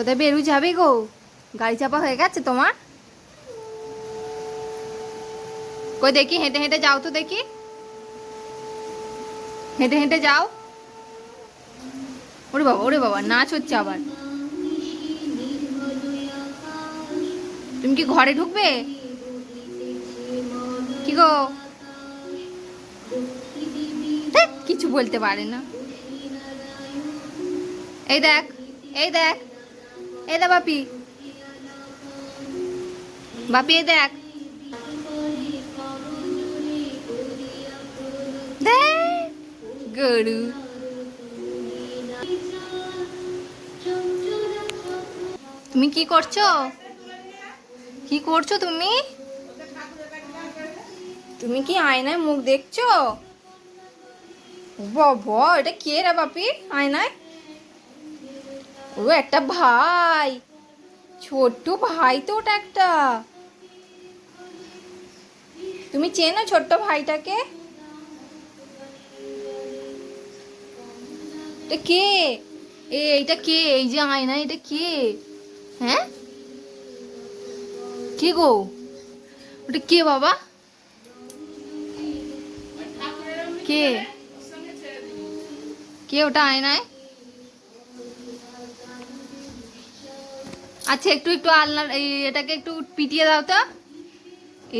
কোথায় বেরু যাবে গো। গাড়ি চাপা হয়ে গেছে তোমার? কই দেখি, হেঁটে হেঁটে যাও তো দেখি। হেঁটে হেঁটে যাও। ওরে বাবা ওরে বাবা, নাচ হচ্ছে আবার। তুমি কি ঘরে ঢুকবে? কি গো? কিছু বলতে পারে না। এই দেখ এই দেখ। এই দেখ বাপি। বাপি দেখ। দেখ গরু। তুমি কি করছ? কি করছ তুমি? তুমি কি আয়নায় মুখ দেখছ? বাবা, এটা কে রে বাপি? আয়নায়? ও একটা ভাই। ছোট্ট ভাই তো ওটা একটা। তুমি চেনো ছোট্ট ভাইটাকে? এটা কে? এ এইটা কে? এই যে আয়না, এটা কে? হ্যাঁ? কে গো? ওটা কে বাবা? কে? কে ওটা আয়নায়? আচ্ছা একটু একটু আলনা এটাকে একটু পিটিয়ে দাও তো।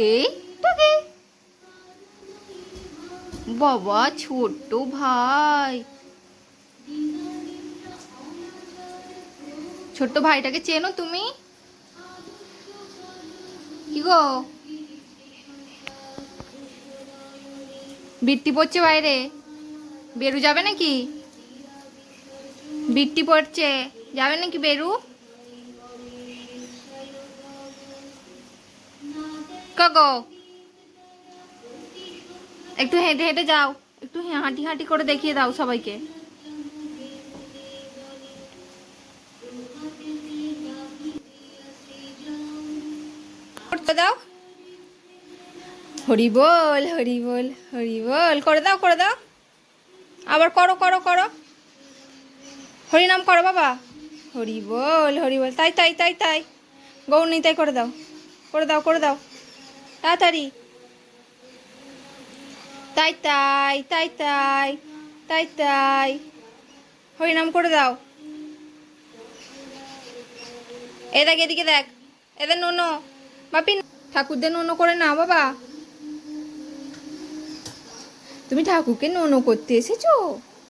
এই টাকে বাবা, ছোট্ট ভাই। ছোট্ট ভাইটাকে চেনো তুমি? কি গো? বৃত্তি পড়ছে বাইরে। বেরু যাবে নাকি? বৃত্তি পড়ছে। যাবে নাকি বেরু? কাগো একটু হেঁটে হেঁটে যাও, একটু হাঁটি হাঁটি করে দেখিয়ে দাও সবাইকে। দাও। হরি বল হরি বল হরি বল, করে দাও করে দাও। আবার করো করো করো। হরি নাম করো বাবা। হরি বল হরি বল, তাই তাই তাই তাই। গৌর তাই করে দাও। করে দাও করে দাও। তাড়াতাড়ি। তাই তাই তাই তাই তাই তাই। হরিনাম করে দাও। এ দেখ, এদিকে দেখ। এদের নোনো। বাপি, ঠাকুরদের নোনো করে না বাবা। তুমি ঠাকুরকে নোনো করতে এসেছ?